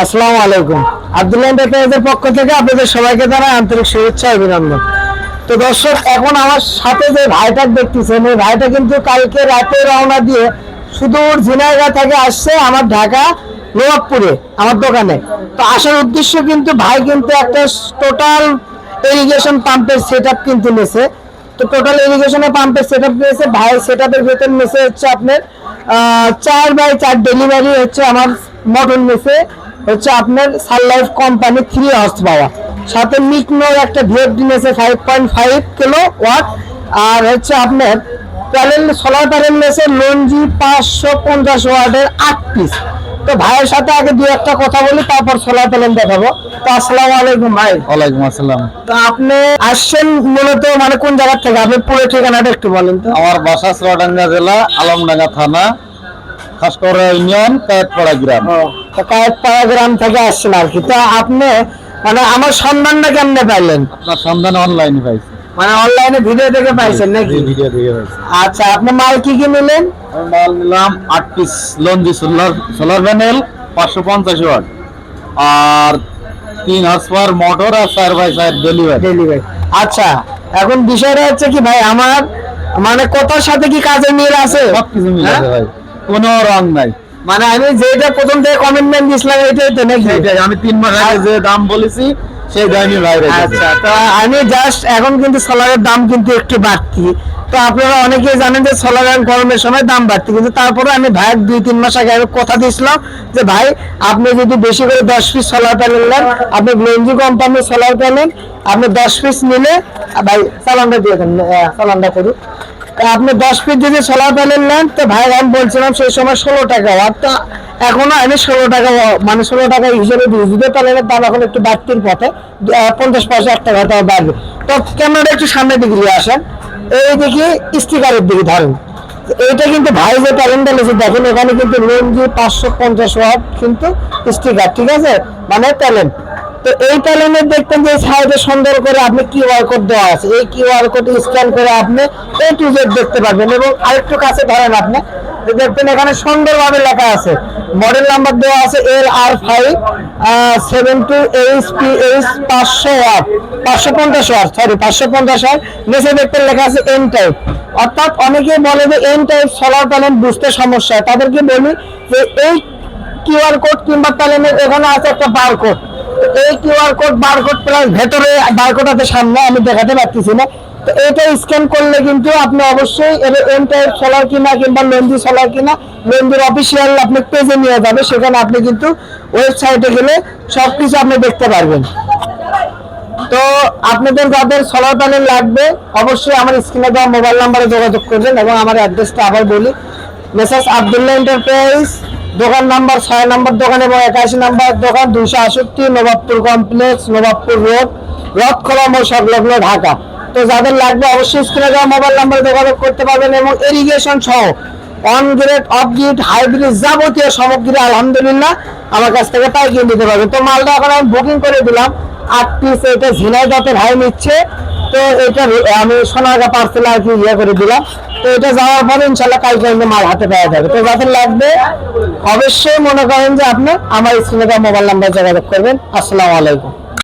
আসসালামু আলাইকুম। আব্দুল্লাহ এন্টারপ্রাইজের পক্ষ থেকে আপনাদের সবাইকে জানাই আন্তরিক শুভেচ্ছা অভিনন্দন। তো দর্শক, এখন আমার সাথে যে ভাইটা দেখতেছেন, এই ভাইটা কিন্তু কালকে রাতে রওনা দিয়ে সুদূর ঝিনাইগা থেকে আসছে আমার ঢাকা, নবাবপুরে, আমার দোকানে। তো আসার উদ্দেশ্য কিন্তু ভাই কিন্তু একটা টোটাল ইরিগেশন পাম্পের সেট আপ কিন্তু নিয়েছে। তো টোটাল ইরিগেশনের পাম্পের সেট আপ নিয়েছে ভাই সেট আপের ভেতর নিয়েছে হচ্ছে আপনার চার বাই চার ডেলিভারি হচ্ছে আমার মটন নিয়েছে। হচ্ছে আপনার সানলাইফ কোম্পানি থ্রি হর্স পাওয়া। সাথে মিকনোর একটা ভিএফডি নিয়েছে five point five kilowatt. আর হচ্ছে আপনার প্যানেল সোলার প্যানেল নিয়েছে লঞ্জি পাঁচশো পঞ্চাশ ওয়াটের আট পিস তো ভাইয়ের সাথে আগে দু একটা কথা বলি তারপর সোলার প্যানেল দেখাবো। তো আসসালামু আলাইকুম ভাই। ওয়ালাইকুম আসসালাম। তো আপনি আসছেন মূলত মানে কোন জায়গা থেকে? আপনি পুরো ঠিকানাটা একটু বলেন তো। আমার বাসা চুয়াডাঙ্গা জেলা আলমডাঙ্গা থানা খাসকরা ইউনিয়ন কায়েতপাড়া গ্রাম। কায়েতপাড়া গ্রাম থেকে আসছেন আর কি। তো আপনি মানে আমার সন্ধানটা কেমনে পাইলেন? আপনার সন্ধান অনলাইনে পাইছি। মানে অনলাইনে ভিডিও দেখে পাইছেন নাকি? ভিডিও দেখে পাইছি। আচ্ছা আপনি মাল কি কি নিলেন? মাল নিলাম আট piece Longi solar solar panel পাঁচশো পঞ্চাশ ওয়াট। আর তিন হর্স পাওয়ার মোটর আর চার বাই চার ডেলিভারি ডেলিভারি আচ্ছা এখন বিষয়টা হচ্ছে কি ভাই আমার মানে কথার সাথে কি কাজের মিল আছে? সব কিছু মিলে আছে হ্যাঁ? ভাই। কোনো রং নাই। মানে আমি যেটা প্রথম থেকে কমিটমেন্ট দিয়েছিলাম এটাই তো নাকি? আমি তিন মাস আগে যে দাম বলেছি সেই দামই বাইরে আচ্ছা তো আমি জাস্ট এখন কিন্তু সোলারের দাম কিন্তু একটু বাড়তি। তো আপনারা অনেকেই জানেন যে সোলার গরমের সময় দাম বাড়তি কিন্তু তারপরে আমি ভাই দুই তিন মাস আগে কথা দিয়েছিলাম যে ভাই আপনি যদি বেশি করে দশ পিস সোলার প্যানেল নেন আপনি গ্লেনজি কোম্পানির সোলার প্যানেল আপনি দশ পিস নিলে ভাই চালানটা দিয়ে দেন চালানটা করুন। আপনি দশ পিস যদি সোলার প্যানেল নেন, তো ভাই, আমি বলছিলাম সেই সময় ষোলো টাকা। আর তো এখনও আমি ষোলো টাকা মানে ষোলো টাকা হিসেবে দিয়ে যদি প্যানেলের দাম এখন একটু বাড়তির পথে। পঞ্চাশ পয়সা এক টাকা টাকা বাড়বে। তো ক্যামেরাটা একটু সামনের দিকে নিয়ে আসেন। এই দেখি স্টিকারের দিকে ধরেন। এইটা কিন্তু ভাই যে প্যালেন্ডটা লিখে দেখেন এখানে কিন্তু লঞ্জি পাঁচশো পঞ্চাশ ওয়াট কিন্তু স্টিকার ঠিক আছে? মানে ট্যালেন্ট তো এই ট্যালেন্টের দেখতেন যে সাইডে সুন্দর করে আপনি কিউআর কোড দেওয়া আছে। এই কিউআর কোড স্ক্যান করে আপনি এ টু জেড দেখতে পারবেন এবং আরেকটু কাছে ধরেন আপনি দেখবেন এখানে সুন্দরভাবে লেখা আছে। মডেল নাম্বার দেওয়া আছে L R five seven two H P H পাঁচশো ওয়াট পাঁচশো পঞ্চাশ ওয়াট সরি পাঁচশো পঞ্চাশ ওয়াট নিচে দেখবেন লেখা আছে এন টাইপ অর্থাৎ অনেকেই বলে যে এন টাইপ সোলার প্যানেল বুঝতে সমস্যা তাদেরকে বলি যে এই কিউআর কোড কিংবা প্যানেলের এখানে আছে একটা বার কোড এই QR code bar code plus ভেতরে বার কোড আছে, সামনে আমি দেখাতে পারতেছি না। তো এটা স্ক্যান করলে কিন্তু আপনি অবশ্যই এন টাইপ সোলার কিনা কিংবা লন্ডি সোলার কিনা লন্ডির অফিসিয়াল আপনি পেজে নিয়ে যাবে, সেখানে আপনি কিন্তু ওয়েবসাইটে গেলে সবকিছু আপনি দেখতে পারবেন। তো আপনাদের যাদের সোলার প্যানেল লাগবে, অবশ্যই আমার স্ক্রিনে দেওয়া মোবাইল নাম্বারে যোগাযোগ করবেন এবং আমার অ্যাড্রেসটা আবার বলি। মেসাজ আবদুল্লাহ এন্টারপ্রাইজ দোকান নাম্বার ছয় নম্বর দোকান এবং একাশি নাম্বার দোকান দুশো আষট্টি নবাবপুর কমপ্লেক্স, নবাবপুর রোড রথখোলা মোড় সংলগ্ন ঢাকা। তো যাদের লাগবে অবশ্যই স্ক্রিনে যাওয়া মোবাইল নাম্বারে যোগাযোগ করতে পারবেন এবং ইরিগেশন সহ on grid off grid hybrid যাবতীয় সামগ্রী আলহামদুলিল্লাহ আমার কাছ থেকে পাইকিয়ে দিতে পারবেন তো মালটা এখন আমি বুকিং করে দিলাম। আট পিস এটা ঝিনাইদাতে ভাই নিচ্ছে। তো এটা আমি সোনারগা পার্সেল আর কি ইয়ে করে দিলাম। তো এটা যাওয়ার পরে ইনশাল্লাহ কালকে আমি মাল হাতে পাওয়া যাবে। তো যাদের লাগবে, অবশ্যই মনে করেন যে আপনি আমার স্ক্রিনে মোবাইল নাম্বার যোগাযোগ করবেন। আসসালামু আলাইকুম।